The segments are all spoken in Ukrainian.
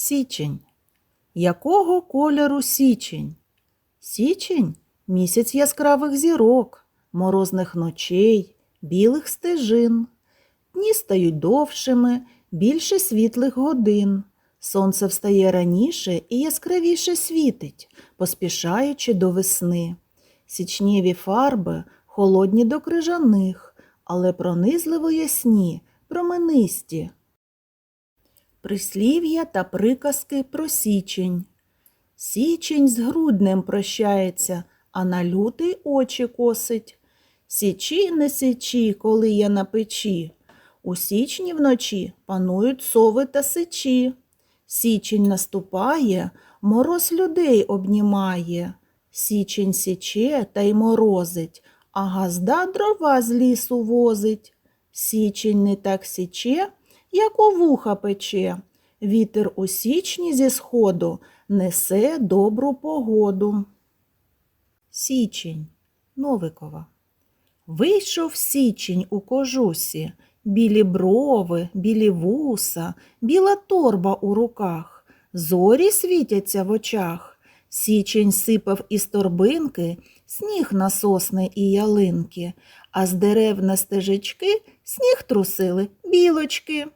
Січень. Якого кольору січень? Січень місяць яскравих зірок, морозних ночей, білих стежин. Дні стають довшими, більше світлих годин. Сонце встає раніше і яскравіше світить, поспішаючи до весни. Січнєві фарби холодні до крижаних, але пронизливо ясні, променисті. Прислів'я та приказки про січень. Січень з груднем прощається, а на лютий очі косить. Січі не січі, коли я на печі. У січні вночі панують сови та сичі. Січень наступає, мороз людей обнімає. Січень січе та й морозить, а газда дрова з лісу возить. Січень не так січе, як у вуха пече. Вітер у січні зі сходу несе добру погоду. Січень Новикова. Вийшов січень у кожусі, білі брови, білі вуса, біла торба у руках, зорі світяться в очах. Січень сипав із торбинки сніг на сосни і ялинки, а з дерев на стежечки сніг трусили білочки.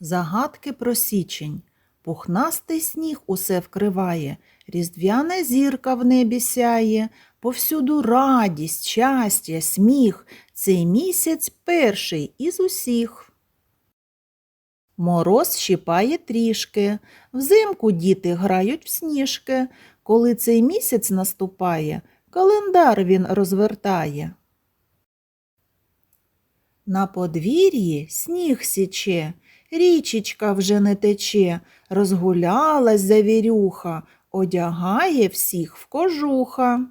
Загадки про січень. Пухнастий сніг усе вкриває, різдвяна зірка в небі сяє, повсюду радість, щастя, сміх. Цей місяць перший із усіх. Мороз щипає трішки, взимку діти грають в сніжки. Коли цей місяць наступає, календар він розвертає. На подвір'ї сніг січе, річечка вже не тече, розгулялась завірюха, одягає всіх в кожуха.